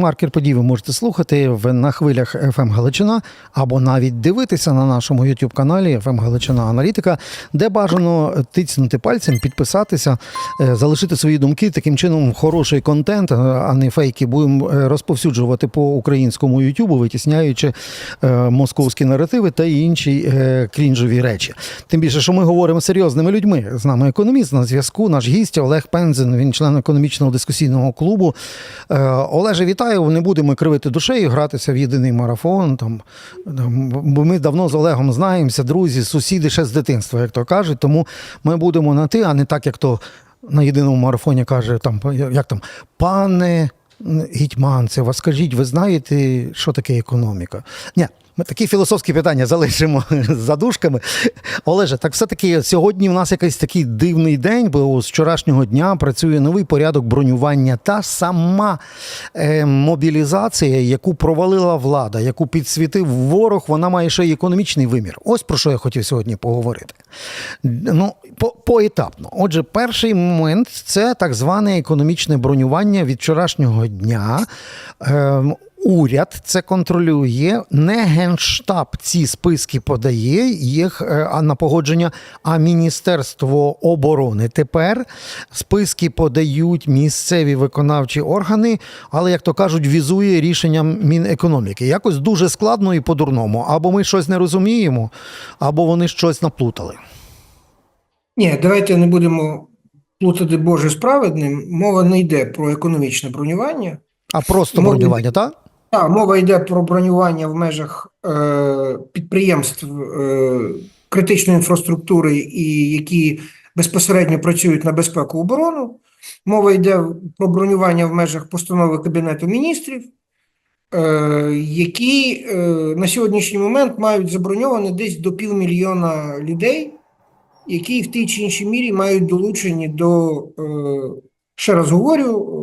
Маркер подій ви можете слухати на хвилях FM Галичина або навіть дивитися на нашому youtube каналі FM Галичина Аналітика, де бажано тицнути пальцем, підписатися, е, залишити свої думки. Таким чином, хороший контент, е, а не фейки, будемо е, розповсюджувати по українському Ютубу, витісняючи московські наративи та інші крінжові речі. Тим більше, що ми говоримо з серйозними людьми. З нами економіст на зв'язку. Наш гість Олег Пензен, він член економічного дискусійного клубу. Олеже, вітаю. Не будемо кривити душею, гратися в єдиний марафон. Там, бо ми давно з Олегом знаємося, друзі, сусіди ще з дитинства, як то кажуть. Тому ми будемо на ти, а не так, як то на єдиному марафоні каже, там, як там, пане гетьманце, скажіть, ви знаєте, що таке економіка? Ні, ми такі філософські питання залишимо за дужками. Олеже, так все-таки сьогодні в нас якийсь такий дивний день, бо з вчорашнього дня працює новий порядок бронювання. Та сама е, мобілізація, яку провалила влада, яку підсвітив ворог, вона має ще й економічний вимір. Ось про що я хотів сьогодні поговорити. Ну, по, поетапно. Отже, перший момент це так зване економічне бронювання від вчорашнього дня. Е, Уряд це контролює, не генштаб ці списки подає їх е, на погодження, а Міністерство оборони. Тепер списки подають місцеві виконавчі органи, але як то кажуть, візує рішенням Мінекономіки. Якось дуже складно і по-дурному. Або ми щось не розуміємо, або вони щось наплутали. Ні, давайте не будемо плутати Боже з праведним. Мова не йде про економічне бронювання. А просто бронювання, так? Так, мова йде про бронювання в межах е, підприємств е, критичної інфраструктури, і які безпосередньо працюють на безпеку оборону. Мова йде про бронювання в межах постанови Кабінету міністрів, е, які е, на сьогоднішній момент мають заброньовано десь до півмільйона людей, які в тій чи іншій мірі мають долучені до, е, ще раз говорю,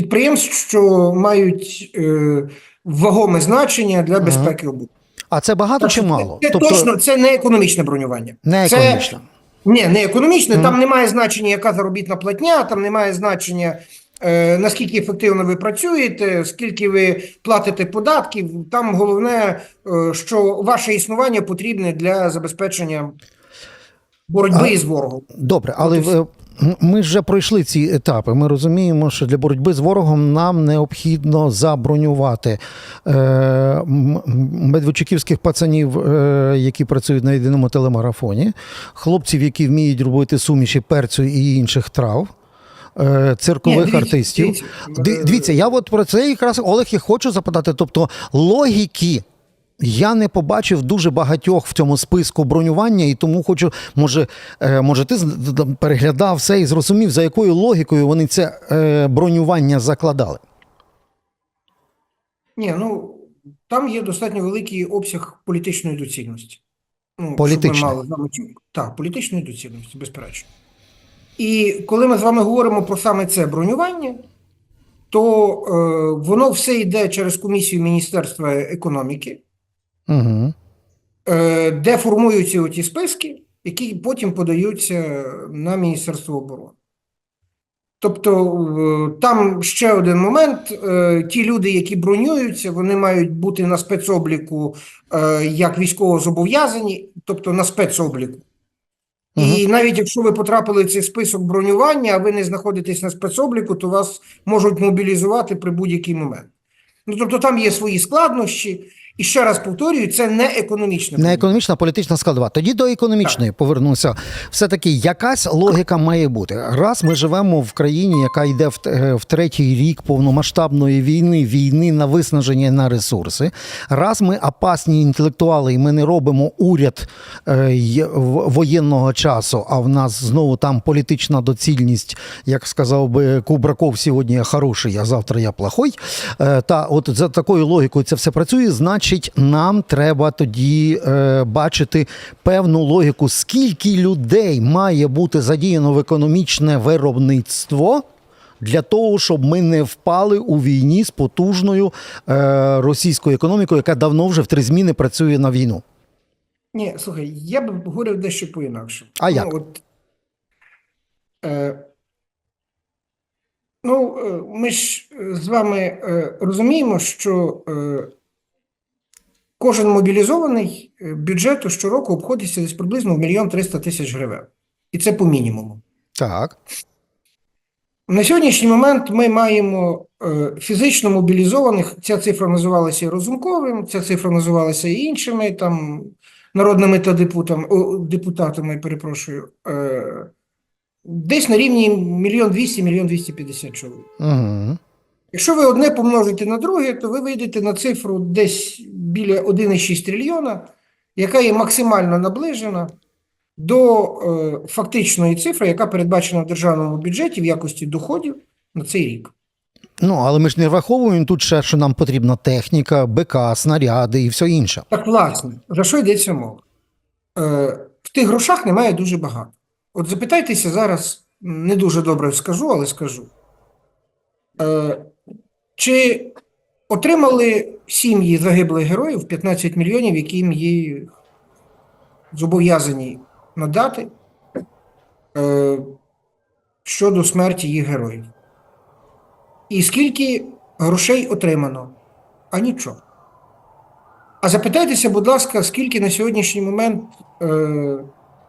підприємств, що мають е, вагоме значення для безпеки оборони. А це багато Так чи мало? Це точно це не економічне бронювання. не це- економічно. Ні, не економічне. Мгм. Там немає значення, яка заробітна платня, там немає значення, е, наскільки ефективно ви працюєте, скільки ви платите податків. Там головне, е, що ваше існування потрібне для забезпечення боротьби А- з ворогом. Добре, але От в- м- ми вже пройшли ці етапи. Ми розуміємо, що для боротьби з ворогом нам необхідно забронювати е, медведчуківських пацанів, е, які працюють на єдиному телемарафоні, хлопців, які вміють робити суміші перцю і інших трав. е, Циркових Ні, артистів. дивіться, Дивіться, я от про це якраз Олег і хочу запитати. Тобто логіки я не побачив дуже багатьох в цьому списку бронювання, і тому хочу, може, е, може, ти переглядав все і зрозумів, за якою логікою вони це е, бронювання закладали. Ні, ну там є достатньо великий обсяг політичної доцільності. Ну, Політичної? Так, політичної доцільності, безперечно. І коли ми з вами говоримо про саме це бронювання, то е, воно все йде через комісію Міністерства економіки, Угу. де формуються ті списки, які потім подаються на Міністерство оборони. Тобто е, там ще один момент: е, ті люди, які бронюються, вони мають бути на спецобліку як військовозобов'язані, тобто на спецобліку. І навіть якщо ви потрапили в цей список бронювання, а ви не знаходитесь на спецобліку, то вас можуть мобілізувати при будь-який момент. Ну тобто там є свої складнощі, і ще раз повторюю, це не економічне Не економічна, а політична складова. Тоді до економічної повернуся. Все-таки якась логіка має бути. Раз ми живемо в країні, яка йде в, е, в третій рік повномасштабної війни, війни на виснаження на ресурси. Раз ми опасні інтелектуали, і ми не робимо уряд е, воєнного часу, а в нас знову там політична доцільність, як сказав би Кубраков, сьогодні я хороший, а завтра я плохой. Е, Та от за такою логікою це все працює. Значить, нам треба тоді е, бачити певну логіку, скільки людей має бути задіяно в економічне виробництво. Для того щоб ми не впали у війні з потужною е, російською економікою, яка давно вже в три зміни працює на війну. Ні, слухай, я б говорив дещо по-інакше. А як? Ну, от, е, Ну, е, ми ж з вами е, розуміємо, що е, кожен мобілізований е, бюджету щороку обходиться десь приблизно в мільйон триста тисяч гривень. І це по мінімуму. Так. На сьогоднішній момент ми маємо е, фізично мобілізованих, ця цифра називалася і Розумковим, ця цифра називалася і іншими там народними та депутатами, о, депутатами, перепрошую, е, десь на рівні мільйон двісті, мільйон двісті п'ятдесят чоловік. Угу. Якщо ви одне помножите на друге, то ви вийдете на цифру десь біля 1,6 трильйона, яка є максимально наближена до е, фактичної цифри, яка передбачена в державному бюджеті в якості доходів на цей рік. Ну, але ми ж не враховуємо тут ще, що нам потрібна техніка, БК, снаряди і все інше. Так, власне, за що йдеться мова? Е, в тих грошах немає дуже багато. От запитайтеся зараз, не дуже добре скажу, але скажу. Е, чи отримали сім'ї загиблих героїв 15 мільйонів, яким є зобов'язані надати е, щодо смерті їх героїв? І скільки грошей отримано? А нічого. А запитайтеся, будь ласка, скільки на сьогоднішній момент е,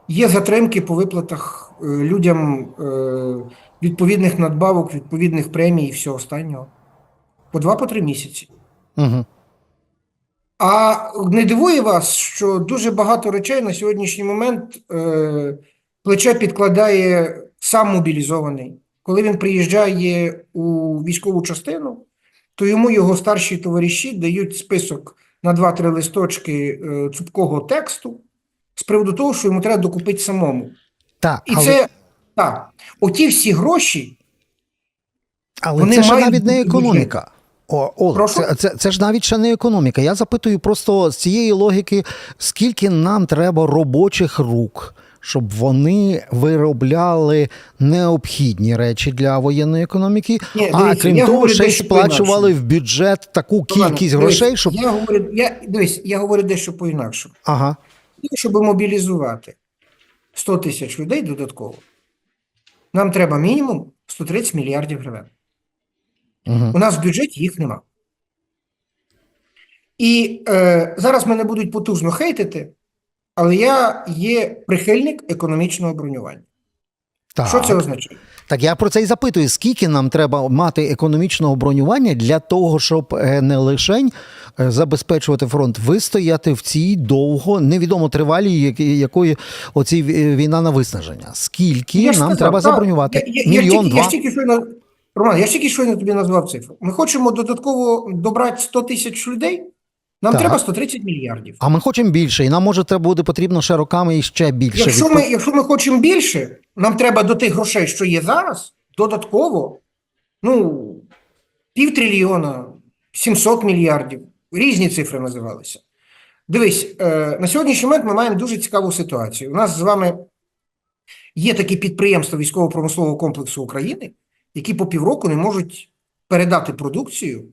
є затримки по виплатах е, людям е, відповідних надбавок, відповідних премій і всього останнього? По два, по три місяці. Угу. А не дивує вас, що дуже багато речей на сьогоднішній момент е, плече підкладає сам мобілізований. Коли він приїжджає у військову частину, то йому його старші товариші дають список на 2-3 листочки е, цупкого тексту з приводу того, що йому треба докупити самому. Так, І але, це так, оті всі гроші, але вони це ж мають навіть не економіка. О, Олег, це, це, це ж навіть ще не економіка. Я запитую просто з цієї логіки, скільки нам треба робочих рук, щоб вони виробляли необхідні речі для воєнної економіки, Ні, а дивіться, крім того, ще й сплачували в бюджет таку кількість дивись, грошей, щоб. я говорю, я, дивись, я говорю дещо по-інакшому. Ага. Щоб мобілізувати 100 тисяч людей додатково, нам треба мінімум 130 мільярдів гривень. Угу. У нас в бюджеті їх нема. І е, зараз мене будуть потужно хейтити, але я є прихильник економічного бронювання. Так. Що це означає? Так я про це і запитую: скільки нам треба мати економічного бронювання для того, щоб е, не лише е, забезпечувати фронт, вистояти в цій довго невідомо тривалій, якої оці е, війна на виснаження. Скільки Я нам сказав, треба так, забронювати? Я, я, я, Мільйон я два. ж тільки щойно, Роман, я ж тільки щойно тобі назвав цифру. Ми хочемо додатково добрати 100 тисяч людей, нам Так. треба 130 мільярдів. А ми хочемо більше, і нам може треба буде потрібно ще роками і ще більше. Якщо ми, якщо ми хочемо більше, нам треба до тих грошей, що є зараз, додатково, ну, півтрильйона, 700 мільярдів, різні цифри називалися. Дивись, е, на сьогоднішній момент ми маємо дуже цікаву ситуацію. У нас з вами є такі підприємства військово-промислового комплексу України, які по півроку не можуть передати продукцію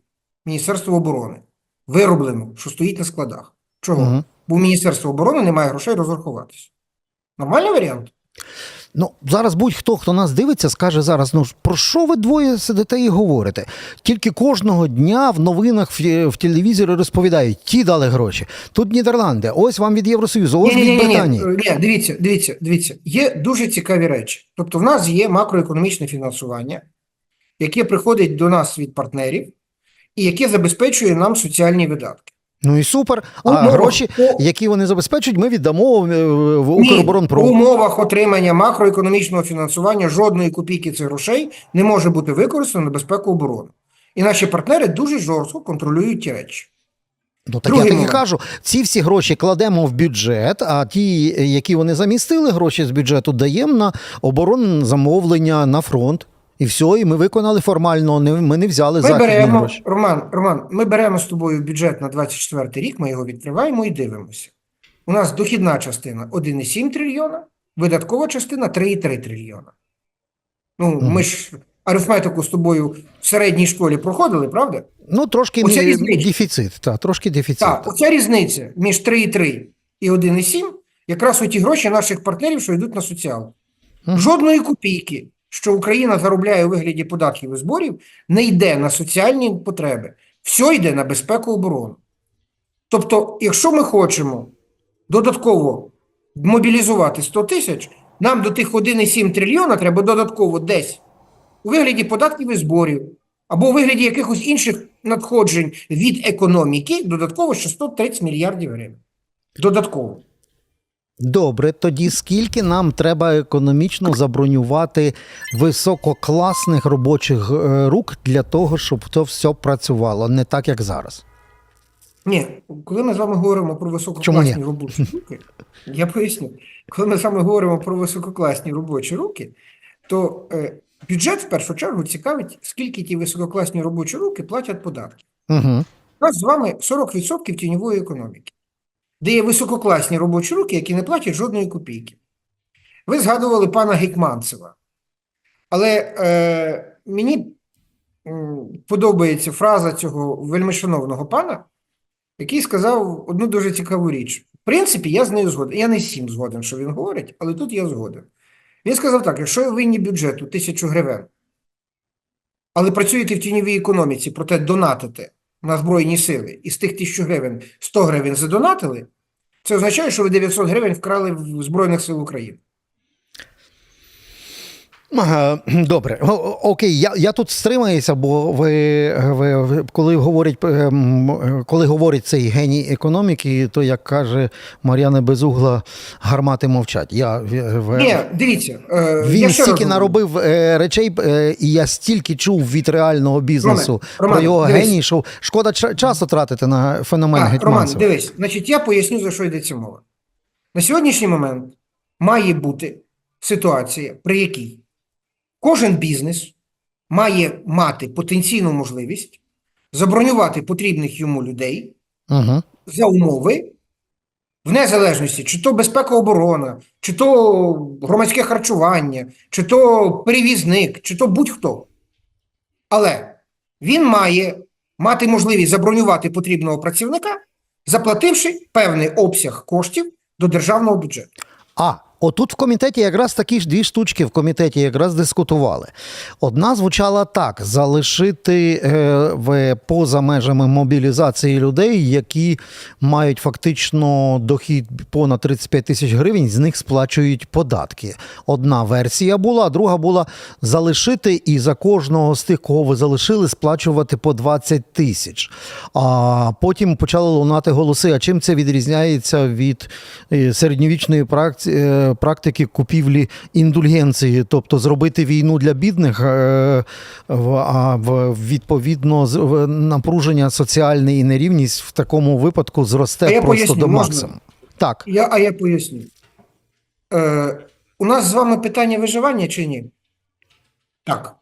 Міністерству оборони, вироблену, що стоїть на складах. Чого? Мгм. Бо у Міністерства оборони немає грошей розрахуватися. Нормальний варіант? Ну, зараз будь-хто, хто нас дивиться, скаже зараз: ну про що ви двоє сидите і говорите? Тільки кожного дня в новинах в, в телевізорі розповідають, ті дали гроші. Тут Нідерланди, ось вам від Євросоюзу, ось від Британії. Ні, ні, дивіться, дивіться, дивіться. Є дуже цікаві речі. Тобто, в нас є макроекономічне фінансування, яке приходить до нас від партнерів, і яке забезпечує нам соціальні видатки. Ну і супер. А Умовах- гроші, які вони забезпечують, ми віддамо е, в Ні, в умовах отримання макроекономічного фінансування жодної копійки цих грошей не може бути використано на безпеку оборони. І наші партнери дуже жорстко контролюють ті речі. Ну так Другий я так і кажу, ці всі гроші кладемо в бюджет, а ті, які вони замістили, гроші з бюджету, даємо на оборонне замовлення на фронт. І все, і ми виконали формально. Не ми не взяли Ми беремо, гроші. Роман, Роман, ми беремо з тобою бюджет на 24 рік, ми його відкриваємо і дивимося. У нас дохідна частина 1,7 трильйона, видаткова частина 3,3 трильйона. Ну, Мгм. ми ж арифметику з тобою в середній школі проходили, правда? Ну трошки мі- різниця. дефіцит. Та, трошки дефіцит. Так, оця різниця між 3,3 і 1,7 якраз у ті гроші наших партнерів, що йдуть на соціал. Мгм. Жодної копійки, що Україна заробляє у вигляді податків і зборів, не йде на соціальні потреби, все йде на безпеку оборону. Тобто, якщо ми хочемо додатково мобілізувати 100 тисяч, нам до тих 1,7 трильйона треба додатково десь у вигляді податків і зборів, або у вигляді якихось інших надходжень від економіки, додатково ще 130 мільярдів гривень. Додатково. Добре, тоді скільки нам треба економічно забронювати висококласних робочих е, рук для того, щоб це все працювало, не так як зараз. Ні, коли ми з вами говоримо про висококласні ні? робочі руки, я поясню, коли ми з вами говоримо про висококласні робочі руки, то е, бюджет в першу чергу цікавить, скільки ті висококласні робочі руки платять податки. Угу. У нас з вами 40% тіньової економіки, де є висококласні робочі руки, які не платять жодної копійки. Ви згадували пана Гетьманцева. Але е, мені подобається фраза цього вельмишановного пана, який сказав одну дуже цікаву річ. В принципі, я з нею згоден. Я не всім згоден, що він говорить, але тут я згоден. Він сказав так: якщо ви винні бюджету тисячу гривень, але працюєте в тіньовій економіці, проте донатите на Збройні сили, і з тих тисячу гривень 100 гривень задонатили, це означає, що ви 900 гривень вкрали в Збройних сил України. Добре, окей, я, я тут стримаюся, бо ви, ви, коли говорять ем, коли говорить цей геній економіки, то як каже Мар'яна Безугла, гармати мовчать. Я в- в- Ні, дивіться, е, він я стільки наробив е, речей, е, і я стільки чув від реального бізнесу Роман, про Роман, його дивись. геній, що шкода часу тратити на феномен А, Роман, дивись, значить, я поясню, за що йдеться мова. На сьогоднішній момент має бути ситуація, при якій кожен бізнес має мати потенційну можливість забронювати потрібних йому людей Угу. за умови, в незалежності, чи то безпека оборона, чи то громадське харчування, чи то перевізник, чи то будь-хто. Але він має мати можливість забронювати потрібного працівника, заплативши певний обсяг коштів до державного бюджету. А, отут в комітеті якраз такі ж дві штучки в комітеті якраз дискутували. Одна звучала так: залишити е, в, поза межами мобілізації людей, які мають фактично дохід понад 35 тисяч гривень, з них сплачують податки. Одна версія була, друга була залишити і за кожного з тих, кого ви залишили, сплачувати по 20 тисяч. А потім почали лунати голоси. А чим це відрізняється від е, середньовічної практи- е, практики купівлі індульгенції, тобто зробити війну для бідних, е, а відповідно напруження соціальне і нерівність в такому випадку зросте А я просто поясню, до максимуму. Так, Я, а я поясню. Е, у нас з вами питання виживання чи ні? Так.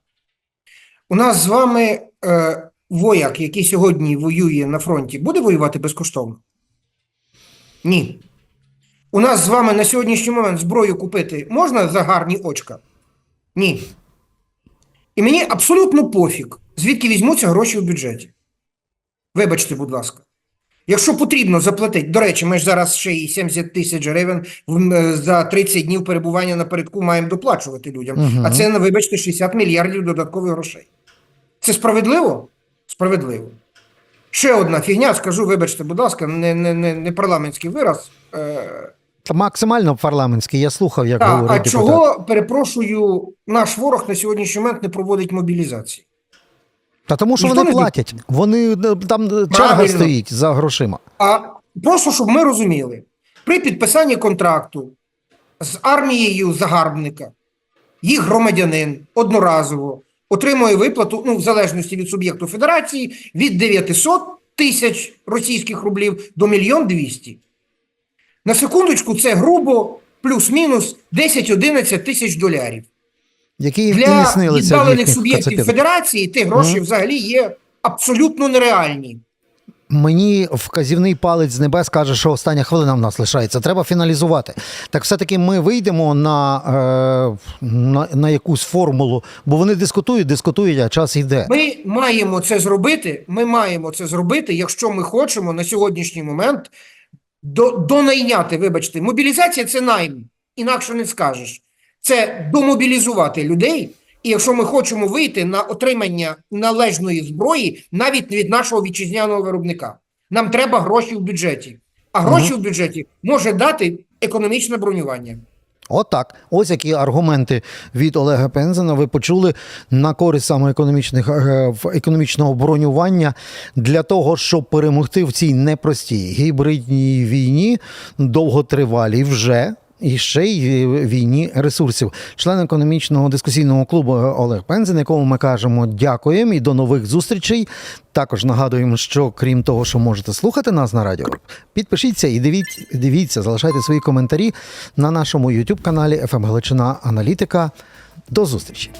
У нас з вами е, вояк, який сьогодні воює на фронті, буде воювати безкоштовно? Ні. У нас з вами на сьогоднішній момент зброю купити можна за гарні очка? Ні. І мені абсолютно пофіг, звідки візьмуться гроші в бюджеті. Вибачте, будь ласка. Якщо потрібно заплатити, до речі, ми ж зараз ще й 70 тисяч гривень за 30 днів перебування напередку маємо доплачувати людям. Мгм. А це, вибачте, 60 мільярдів додаткових грошей. Це справедливо? Справедливо. Ще одна фігня, скажу, вибачте, будь ласка, не, не, не, не парламентський вираз. Е, максимально парламентський. Я слухав, як та, а говорить депутат. чого, перепрошую, наш ворог на сьогоднішній момент не проводить мобілізації? Та тому, що Ніхто вони не платять. Вони е, там е, черга Правильно. стоїть за грошима. А просто щоб ми розуміли, при підписанні контракту з армією загарбника їх громадянин одноразово отримує виплату, ну, в залежності від суб'єкту федерації, від 900 тисяч російських рублів до мільйон 200. На секундочку, це грубо плюс-мінус 10-11 тисяч долярів. Які Для віддалених суб'єктів кацапів. федерації ті гроші взагалі є абсолютно нереальні. Мені вказівний палець з небес каже, що остання хвилина в нас лишається. Треба фіналізувати. Так все-таки ми вийдемо на, е, на, на якусь формулу, бо вони дискутують, дискутують, а час йде. Ми маємо це зробити. Ми маємо це зробити, якщо ми хочемо на сьогоднішній момент до, донайняти, вибачте, мобілізація це найм, інакше не скажеш. Це домобілізувати людей І якщо ми хочемо вийти на отримання належної зброї навіть від нашого вітчизняного виробника, нам треба гроші в бюджеті. А гроші в бюджеті може дати економічне бронювання. Отак. Ось які аргументи від Олега Пензена ви почули на користь саме економічних е, економічного бронювання для того, щоб перемогти в цій непростій гібридній війні, довготривалій вже. І ще й війні ресурсів. Член економічного дискусійного клубу Олег Пензен, якому ми кажемо дякуємо і до нових зустрічей. Також нагадуємо, що крім того, що можете слухати нас на радіо, підпишіться і дивіться, дивіться, залишайте свої коментарі на нашому youtube каналі «ФМ Галичина Аналітика. До зустрічі!